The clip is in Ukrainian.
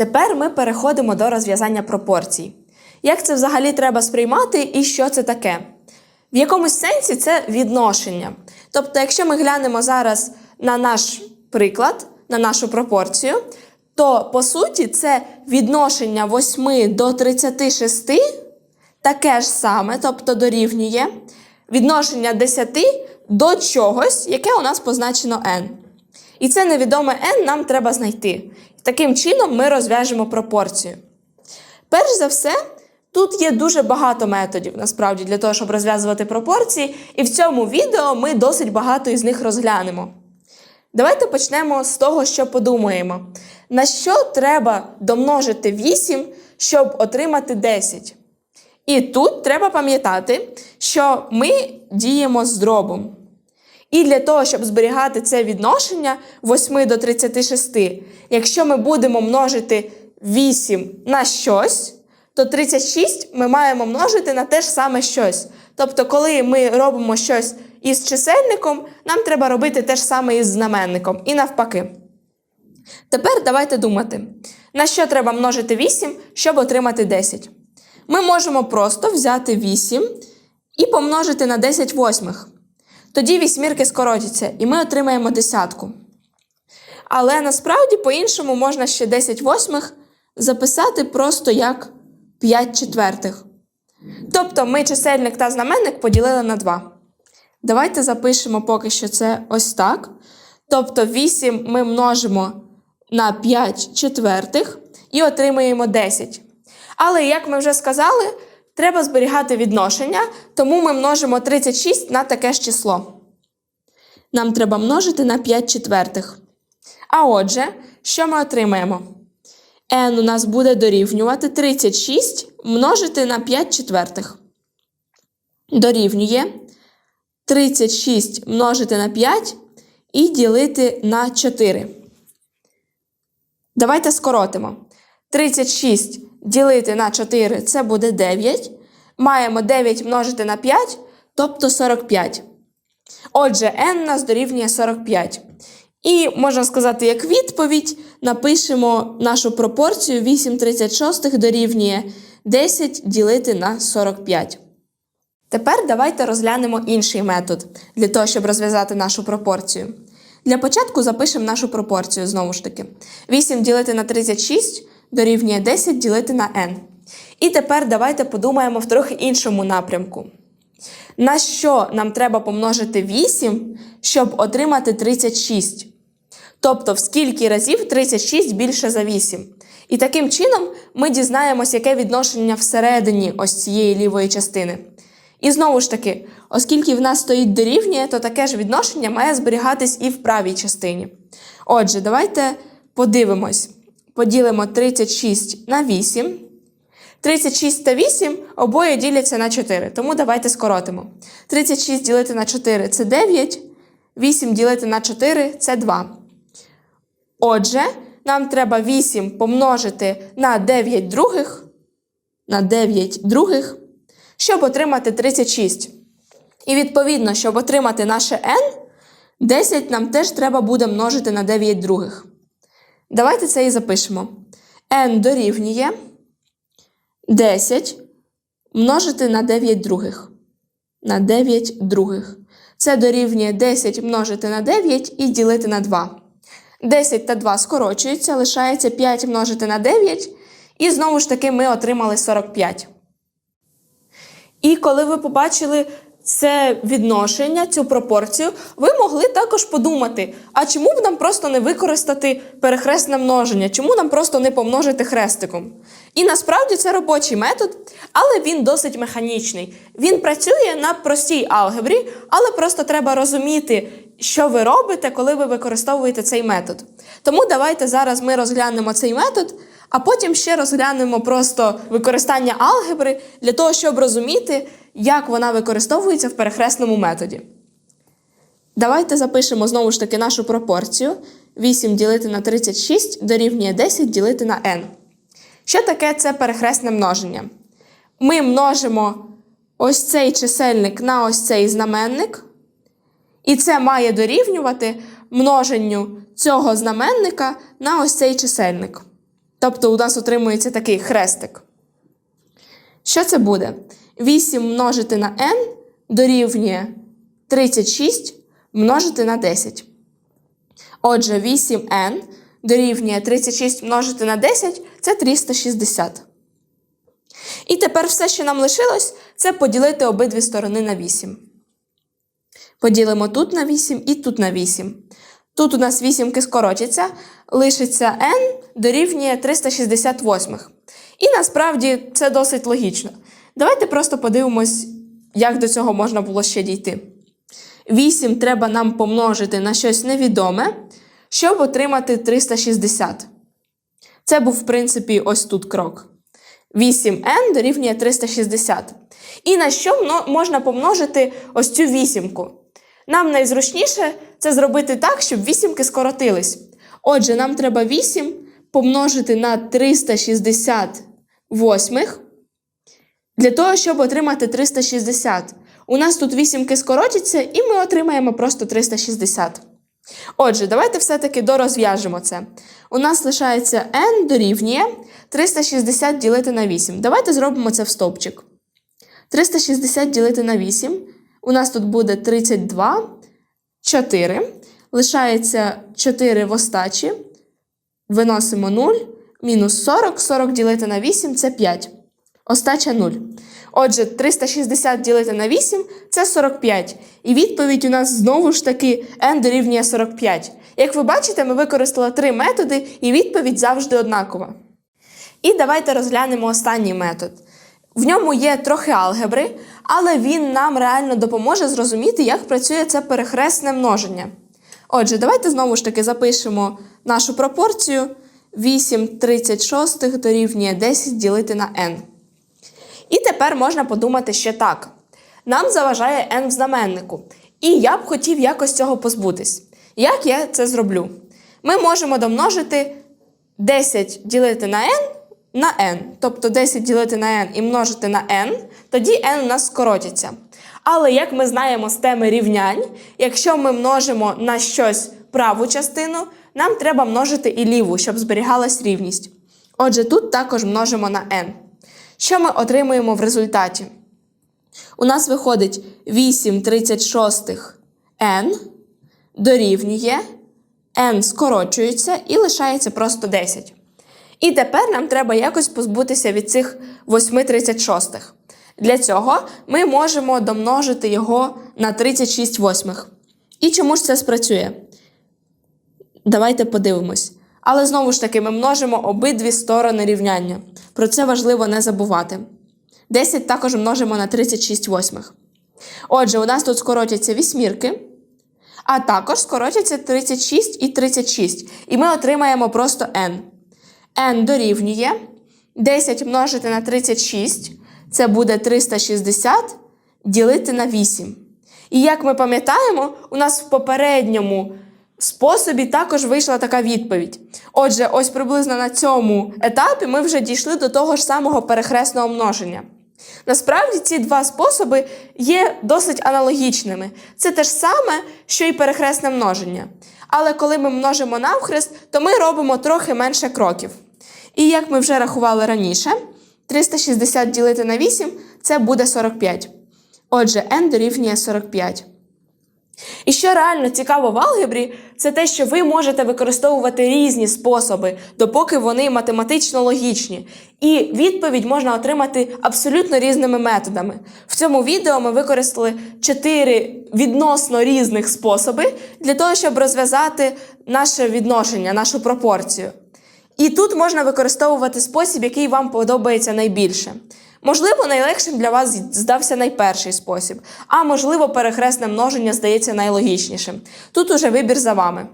Тепер ми переходимо до розв'язання пропорцій. Як це взагалі треба сприймати і що це таке? В якомусь сенсі це відношення. Тобто, якщо ми глянемо зараз на наш приклад, на нашу пропорцію, то по суті це відношення 8 до 36 таке ж саме, тобто дорівнює відношення 10 до чогось, яке у нас позначено n. І це невідоме n нам треба знайти. Таким чином ми розв'яжемо пропорцію. Перш за все, тут є дуже багато методів насправді для того, щоб розв'язувати пропорції, і в цьому відео ми досить багато із них розглянемо. Давайте почнемо з того, що подумаємо. На що треба домножити 8, щоб отримати 10? І тут треба пам'ятати, що ми діємо з дробом. І для того, щоб зберігати це відношення 8 до 36, якщо ми будемо множити 8 на щось, то 36 ми маємо множити на те ж саме щось. Тобто, коли ми робимо щось із чисельником, нам треба робити те ж саме із знаменником. І навпаки. Тепер давайте думати, на що треба множити 8, щоб отримати 10. Ми можемо просто взяти 8 і помножити на 10 восьмих. Тоді вісьмірки скоротяться, і ми отримаємо десятку. Але насправді по-іншому можна ще 10 восьмих записати просто як 5 четвертих. Тобто ми чисельник та знаменник поділили на 2. Давайте запишемо поки що це ось так. Тобто 8 ми множимо на 5 четвертих і отримуємо 10. Але, як ми вже сказали, треба зберігати відношення, тому ми множимо 36 на таке ж число. Нам треба множити на 5 четвертих. А отже, що ми отримаємо? n у нас буде дорівнювати 36 множити на 5 четвертих. Дорівнює 36 множити на 5 і ділити на 4. Давайте скоротимо. 36 ділити на 4 це буде 9. Маємо 9 множити на 5, тобто 45. Отже, n нас дорівнює 45. І можна сказати, як відповідь, напишемо нашу пропорцію 8,36 дорівнює 10 ділити на 45. Тепер давайте розглянемо інший метод для того, щоб розв'язати нашу пропорцію. Для початку запишемо нашу пропорцію знову ж таки. 8 ділити на 36 дорівнює 10 ділити на n. І тепер давайте подумаємо в трохи іншому напрямку. На що нам треба помножити 8, щоб отримати 36? Тобто, в скільки разів 36 більше за 8. І таким чином ми дізнаємось, яке відношення всередині ось цієї лівої частини. І знову ж таки, оскільки в нас стоїть дорівнює, то таке ж відношення має зберігатись і в правій частині. Отже, давайте подивимось. Поділимо 36 на 8. 36 та 8 обоє діляться на 4, тому давайте скоротимо. 36 ділити на 4 це 9, 8 ділити на 4 це 2. Отже, нам треба 8 помножити на 9 других, на 9 других, щоб отримати 36. І відповідно, щоб отримати наше n, 10 нам теж треба буде множити на 9 других. Давайте це і запишемо. n дорівнює 10 множити на 9 других. На 9 других. Це дорівнює 10 множити на 9 і ділити на 2. 10 та 2 скорочуються, лишається 5 множити на 9, і знову ж таки ми отримали 45. І коли ви побачили це відношення, цю пропорцію, ви могли також подумати: а чому б нам просто не використати перехресне множення? Чому нам просто не помножити хрестиком? І насправді це робочий метод, але він досить механічний. Він працює на простій алгебрі, але просто треба розуміти, що ви робите, коли ви використовуєте цей метод. Тому давайте зараз ми розглянемо цей метод, а потім ще розглянемо просто використання алгебри для того, щоб розуміти, як вона використовується в перехресному методі. Давайте запишемо знову ж таки нашу пропорцію. 8 ділити на 36 дорівнює 10 ділити на n. Що таке це перехресне множення? Ми множимо ось цей чисельник на ось цей знаменник, і це має дорівнювати множенню цього знаменника на ось цей чисельник. Тобто у нас отримується такий хрестик. Що це буде? 8 множити на n дорівнює 36 множити на 10. Отже, 8n дорівнює 36 множити на 10 це 360. І тепер все, що нам лишилось, це поділити обидві сторони на 8. Поділимо тут на 8 і тут на 8. Тут у нас вісімки скоротяться, лишиться n дорівнює 368. І насправді це досить логічно. Давайте просто подивимось, як до цього можна було ще дійти. 8 треба нам помножити на щось невідоме, щоб отримати 360. Це був, в принципі, ось тут крок. 8n дорівнює 360. І на що можна помножити ось цю вісімку? Нам найзручніше це зробити так, щоб вісімки скоротились. Отже, нам треба 8 помножити на 368 для того, щоб отримати 360. У нас тут вісімки скоротяться, і ми отримаємо просто 360. Отже, давайте все-таки дорозв'яжемо це. У нас лишається n дорівнює 360 ділити на 8. Давайте зробимо це в стовпчик. 360 ділити на 8. У нас тут буде 32, 4. Лишається 4 в остачі. Виносимо 0. Мінус 40. 40 ділити на 8 це 5. Остача 0. Отже, 360 ділити на 8 це 45. І відповідь у нас знову ж таки n дорівнює 45. Як ви бачите, ми використали три методи, і відповідь завжди однакова. І давайте розглянемо останній метод. В ньому є трохи алгебри, але він нам реально допоможе зрозуміти, як працює це перехресне множення. Отже, давайте знову ж таки запишемо нашу пропорцію 8 36 дорівнює 10 ділити на n. І тепер можна подумати ще так: нам заважає n в знаменнику, і я б хотів якось цього позбутись. Як я це зроблю? Ми можемо домножити 10 ділити на n на n. Тобто 10 ділити на n і множити на n, тоді n у нас скоротиться. Але як ми знаємо з теми рівнянь, якщо ми множимо на щось праву частину, нам треба множити і ліву, щоб зберігалась рівність. Отже, тут також множимо на n. Що ми отримуємо в результаті? У нас виходить 8 36 n дорівнює n скорочується і лишається просто 10. І тепер нам треба якось позбутися від цих 8 36. Для цього ми можемо домножити його на 36 восьмих. І чому ж це спрацює? Давайте подивимось. Але знову ж таки, ми множимо обидві сторони рівняння. Про це важливо не забувати. 10 також множимо на 36 восьмих. Отже, у нас тут скоротяться вісьмірки, а також скоротяться 36 і 36. І ми отримаємо просто n. n дорівнює 10 множити на 36, це буде 360 ділити на 8. І як ми пам'ятаємо, у нас в попередньому способі також вийшла така відповідь. Отже, ось приблизно на цьому етапі ми вже дійшли до того ж самого перехресного множення. Насправді ці два способи є досить аналогічними. Це те ж саме, що і перехресне множення. Але коли ми множимо навхрест, то ми робимо трохи менше кроків. І як ми вже рахували раніше, 360 ділити на 8 це буде 45. Отже, n дорівнює 45. І що реально цікаво в алгебрі, це те, що ви можете використовувати різні способи, допоки вони математично логічні. І відповідь можна отримати абсолютно різними методами. В цьому відео ми використали чотири відносно різних способи для того, щоб розв'язати наше відношення, нашу пропорцію. І тут можна використовувати спосіб, який вам подобається найбільше. Можливо, найлегшим для вас здався найперший спосіб, а можливо, перехресне множення здається найлогічнішим. Тут уже вибір за вами.